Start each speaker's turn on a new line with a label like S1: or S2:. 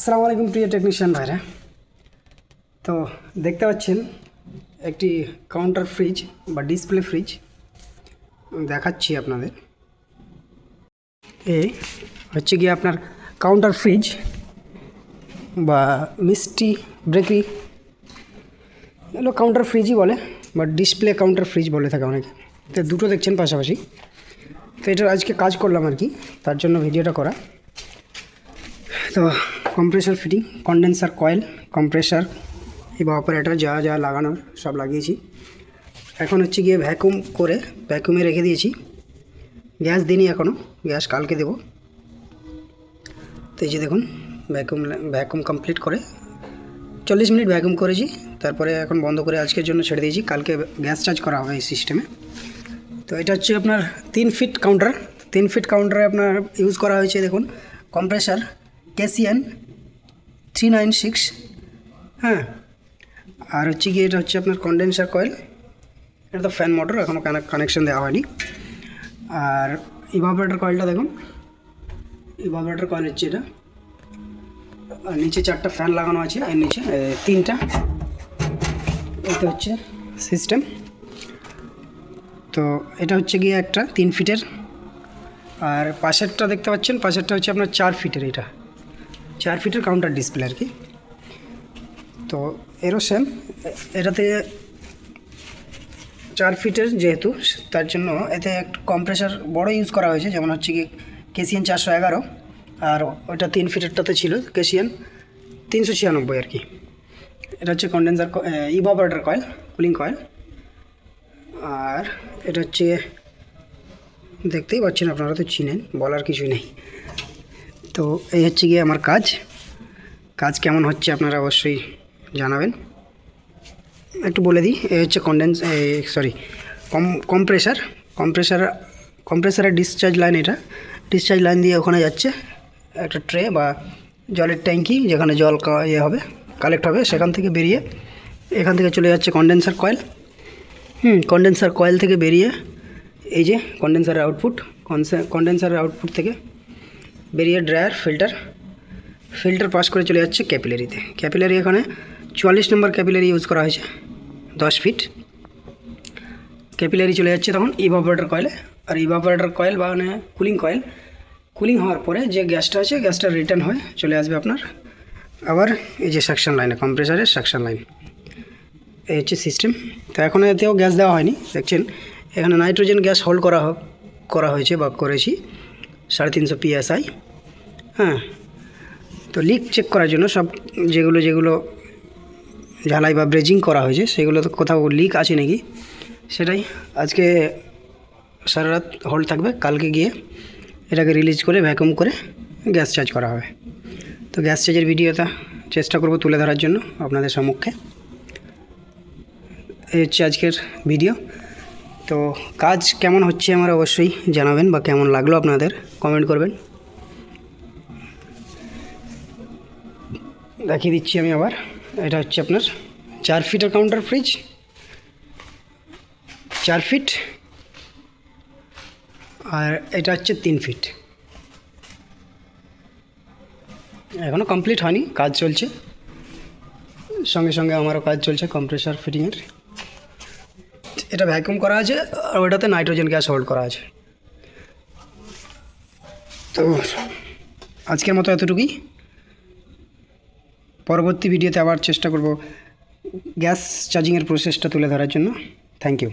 S1: আসসালামু আলাইকুম প্রিয় টেকনিশিয়ান ভাইরা। তো দেখতে পাচ্ছেন, একটি কাউন্টার ফ্রিজ বা ডিসপ্লে ফ্রিজ দেখাচ্ছি আপনাদের। এই হচ্ছে গিয়ে আপনার কাউন্টার ফ্রিজ বা মিষ্টি ব্রেকারি এগুলো কাউন্টার ফ্রিজই বলে, বা ডিসপ্লে কাউন্টার ফ্রিজ বলে থাকে অনেকে। তো দুটো দেখছেন পাশাপাশি। তো এটার আজকে কাজ করলাম আর কি, তার জন্য ভিডিওটা করা। তো compressor fitting condenser coil compressor এবং অপারেটার যা যা লাগানোর সব লাগিয়েছি। এখন হচ্ছে গিয়ে ভ্যাকুম করে ভ্যাকুমে রেখে দিয়েছি। গ্যাস দিইনি এখনও গ্যাস কালকে দেবো। তো এই যে দেখুন ভ্যাকুম ভ্যাকুম কমপ্লিট করে চল্লিশ মিনিট ভ্যাকুম করেছি। তারপরে এখন বন্ধ করে আজকের জন্য ছেড়ে দিয়েছি। কালকে গ্যাস চার্জ করা হবে এই সিস্টেমে তো এটা হচ্ছে আপনার তিন ফিট কাউন্টার তিন ফিট কাউন্টারে আপনার ইউজ করা হয়েছে দেখুন কম্প্রেসার ক্যাসিয়ান থ্রি নাইন সিক্স হ্যাঁ? আর হচ্ছে গিয়ে এটা হচ্ছে আপনার কন্ডেন্সার কয়েল এটা তো ফ্যান মোটর এখনও কানেকশন দেওয়া হয়নি। আর ইভাপোরেটর কয়েলটা দেখুন। ইভাপোরেটর কয়েল হচ্ছে এটা। আর নিচে চারটা ফ্যান লাগানো আছে এর নিচে তিনটা। এটা হচ্ছে সিস্টেম তো এটা হচ্ছে গিয়ে একটা তিন ফিটের। আর পাশেরটা দেখতে পাচ্ছেন, পাশেরটা হচ্ছে আপনার চার ফিটের এটা। চার ফিটের কাউন্টার ডিসপ্লে আর কি। তো এরও সেম এটাতে চার ফিটের যেহেতু, তার জন্য এতে একটু কম্প্রেসার বড় ইউজ করা হয়েছে, যেমন হচ্ছে কি কেসিয়ান চারশো এগারো, আর ওটা তিন ফিটেরটাতে ছিল কেসিয়ান তিনশো ছিয়ানব্বই আর কি। এটা হচ্ছে condenser evaporator coil cooling coil আর এটা হচ্ছে, দেখতেই পাচ্ছেন আপনারা তো চিনেন, বলার কিছুই নেই। তো এই হচ্ছে গিয়ে আমার কাজ। কাজ কেমন হচ্ছে আপনারা অবশ্যই জানাবেন। একটু বলে দিই, এই হচ্ছে কন্ডেন্স সরি কম কম্প্রেসার কম্প্রেসার কম্প্রেসারের ডিসচার্জ লাইন এটা। ডিসচার্জ লাইন দিয়ে ওখানে যাচ্ছে একটা ট্রে বা জলের ট্যাঙ্কি যেখানে জল ইয়ে হবে কালেক্ট হবে, সেখান থেকে বেরিয়ে এখান থেকে চলে যাচ্ছে কন্ডেন্সার কয়েল হুম কন্ডেন্সার কয়েল থেকে বেরিয়ে এই যে কন্ডেন্সারের আউটপুট কন্ডেন্সারের আউটপুট থেকে বেরিয়ে ড্রায়ার ফিল্টার ফিল্টার পাস করে চলে যাচ্ছে ক্যাপিলারিতে ক্যাপিলারি এখানে চুয়াল্লিশ নম্বর ক্যাপিলারি ইউজ করা হয়েছে, দশ ফিট ক্যাপিলারি চলে যাচ্ছে তখন ইভাপোরেটর কয়েলে আর ইভাপোরেটর কয়েল বা মানে কুলিং কয়েল কুলিং হওয়ার পরে যে গ্যাসটা আছে, গ্যাসটা রিটার্ন হয়ে চলে আসবে আপনার। আবার এই যে সাকশন লাইনে কম্প্রেসারের সাকশন লাইন এই হচ্ছে সিস্টেম তো এখন এতেও গ্যাস দেওয়া হয়নি। দেখছেন, এখানে নাইট্রোজেন গ্যাস হোল্ড করা করা হয়েছে বা করেছি। সাড়ে তিনশো পিএসআই হ্যাঁ তো লিক চেক করার জন্য সব যেগুলো যেগুলো ঝালাই বা ব্রেজিং করা হয়েছে, সেগুলো তো কোথাও লিক আছে নাকি? সেটাই আজকে সারা রাত হোল্ড থাকবে, কালকে গিয়ে এটাকে রিলিজ করে ভ্যাকুম করে গ্যাস চার্জ করা হবে। তো গ্যাস চার্জের ভিডিওটা চেষ্টা করব তুলে ধরার জন্য আপনাদের সম্মুখে। এই হচ্ছে আজকের ভিডিও তো কাজ কেমন হচ্ছে আমার অবশ্যই জানাবেন বা কেমন লাগল আপনাদের? কমেন্ট করবেন। দেখিয়ে দিচ্ছি আমি আবার। এটা হচ্ছে আপনার চার ফিটের কাউন্টার ফ্রিজ চার ফিট আর এটা হচ্ছে তিন ফিট এখনও কমপ্লিট হয়নি, কাজ চলছে। সঙ্গে সঙ্গে আমারও কাজ চলছে কম্প্রেসার ফিটিংয়ের এটা ভ্যাকুম করা আছে আর ওটাতে নাইট্রোজেন গ্যাস হোল্ড করা আছে। তো আজকের মতো এতটুকুই। পরবর্তী ভিডিওতে আবার চেষ্টা করব গ্যাস চার্জিংয়ের প্রসেসটা তুলে ধরার জন্য। Thank you